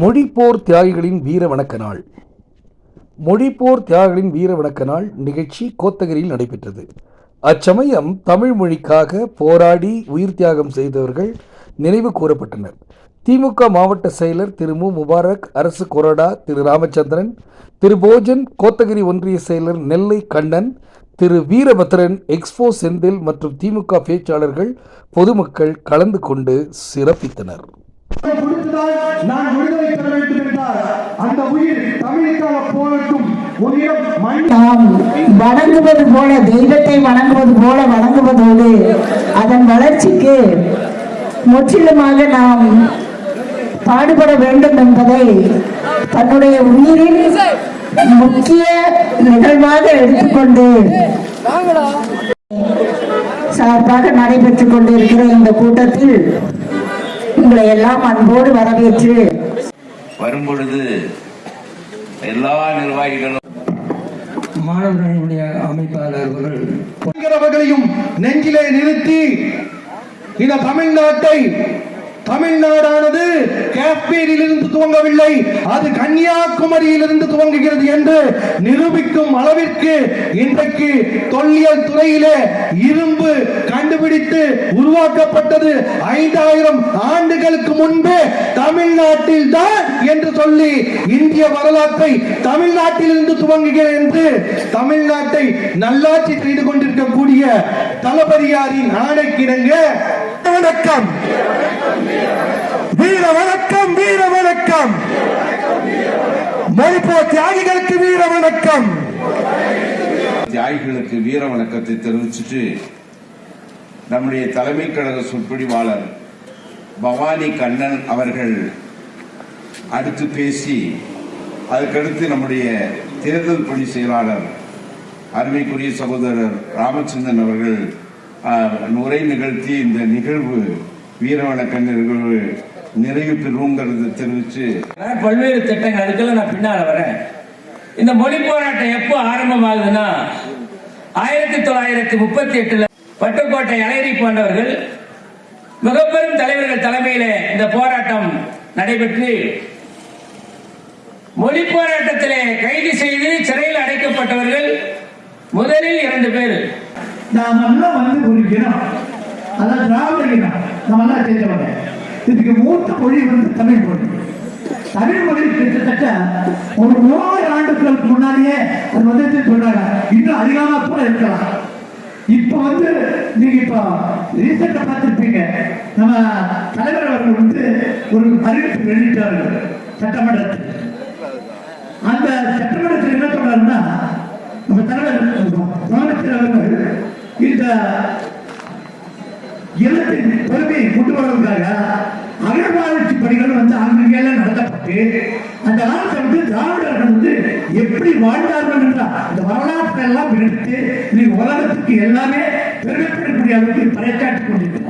மொழிப்போர் தியாகிகளின் வீர வணக்க நாள். மொழிப்போர் தியாகிகளின் வீர வணக்க நாள் நிகழ்ச்சி கோத்தகிரியில் நடைபெற்றது. அச்சமயம் தமிழ் மொழிக்காக போராடி உயிர் தியாகம் செய்தவர்கள் நினைவு கூறப்பட்டனர். திமுக மாவட்ட செயலர் திரு மு. முபாரக் அரசு கொறடா திரு ராமச்சந்திரன் திரு போஜன் கோத்தகிரி ஒன்றிய செயலர் நெல்லை கண்ணன் திரு வீரபத்ரன் எக்ஸ்போ செந்தில் மற்றும் திமுக பேச்சாளர்கள் பொதுமக்கள் கலந்து கொண்டு சிறப்பித்தனர். நான் விடுதலை பெற வேண்டும் என்றார். அந்த உயிர் தமிழுக்காக நாம் வணங்குவது போல தெய்வத்தை வணங்குவது போல வணங்குவதோடு அதன் வளர்ச்சிக்கு முற்றிலுமாக நாம் பாடுபட வேண்டும் என்பதை தன்னுடைய உயிரின் முக்கிய நிகழ்வாக எடுத்துக்கொண்டு சார்பாக நடைபெற்றுக் கொண்டிருக்கிற இந்த கூட்டத்தில் உங்களை எல்லாம் அன்போடு வரவேற்று. வரும்பொழுது எல்லா நிர்வாகிகளும் மாணவர்களுடைய அமைப்பாளர்கள் நெஞ்சிலே நிறுத்தி இந்த தமிழ்நாட்டை தமிழ்நாடானது காஷ்மீரில் இருந்து துவங்கவில்லை அது கன்னியாகுமரியில் இருந்து துவங்குகிறது என்று நிரூபிக்கும் அளவிற்கு இன்றைக்கு தொல்லியல் துறையிலே இரும்பு கண்டுபிடித்து உருவாக்கப்பட்டது ஐந்தாயிரம் ஆண்டுகளுக்கு முன்பே தமிழ்நாட்டில் தான் என்று சொல்லி இந்திய வரலாற்றை தமிழ்நாட்டிலிருந்து துவங்குகிறேன் என்று தமிழ்நாட்டை நல்லாட்சி செய்து கொண்டிருக்கக்கூடிய தளபதியாரின் ஆணைக்கிடங்க வணக்கம். வீர வணக்கம் வீர வணக்கம். மொழிப்போ தியாகிகளுக்கு வீர வணக்கம். தியாகிகளுக்கு வீர வணக்கத்தை தெரிவிச்சுட்டு நம்முடைய தலைமை கழக சொற்பொழிவாளர் பவானி கண்ணன் அவர்கள் அடுத்து பேசி அதுக்கடுத்து நம்முடைய தேர்தல் பணி செயலாளர் அருமைக்குரிய சகோதரர் ராமச்சந்திரன் அவர்கள் உரை நிகழ்த்தி இந்த நிகழ்வு வீர நிகழ்வு நிறைவு பெறுங்கிறது தெரிவிச்சு பல்வேறு திட்டங்கள் அதுக்கெல்லாம் நான் பின்னால் வரேன். இந்த மொழி போராட்டம் எப்போ ஆரம்பமாகுதுன்னா ஆயிரத்தி தொள்ளாயிரத்தி முப்பத்தி எட்டுல பட்டுக்கோட்டை அலைரி போன்றவர்கள் மிகப்பெரும் தலைவர்கள் தலைமையில இந்த போராட்டம் நடைபெற்று மொழி போராட்டத்திலே கைது செய்து சிறையில் அடைக்கப்பட்டவர்கள் முதலில் இரண்டு பேர். நாம் எல்லாம் வந்து ஒரு இனம். அதாவது திராவிட இனம். நம்ம எல்லாம் சேர்ந்தவங்க. இதுக்கு மூத்த மொழி வந்து தமிழ் மொழி. தமிழ் மொழி கிட்டத்தட்ட ஒரு மூணு ஆண்டுகளுக்கு முன்னாடியே அது வந்து சொல்றாங்க. இன்னும் அதிகமாக கூட இருக்கலாம். இப்ப வந்து நீங்க இப்ப ரீசெண்டா பார்த்திருப்பீங்க. நம்ம தலைவர் அவர்கள் வந்து ஒரு அறிவிப்பு வெளியிட்டார்கள் சட்டமன்றத்தில். அந்த சட்டமன்றத்தில் என்ன சொல்றாருன்னா நம்ம தலைவர் முதலமைச்சர் அவர்கள் இந்த இல்லத்தின் பெருமையை கொண்டு வருவதற்காக அகழ்வாராய்ச்சி பணிகள் வந்து அங்கங்கெல்லாம் நடத்தப்பட்டு அந்த காலத்தை வந்து திராவிடர்கள் வந்து எப்படி வாழ்ந்தார்கள் அதெல்லாம் விடுத்து எடுத்து இன்னைக்கு உலகத்துக்கு எல்லாமே பெருமைப்படக்கூடிய அளவுக்கு பறைச்சாட்டி கொண்டிருக்கிறார்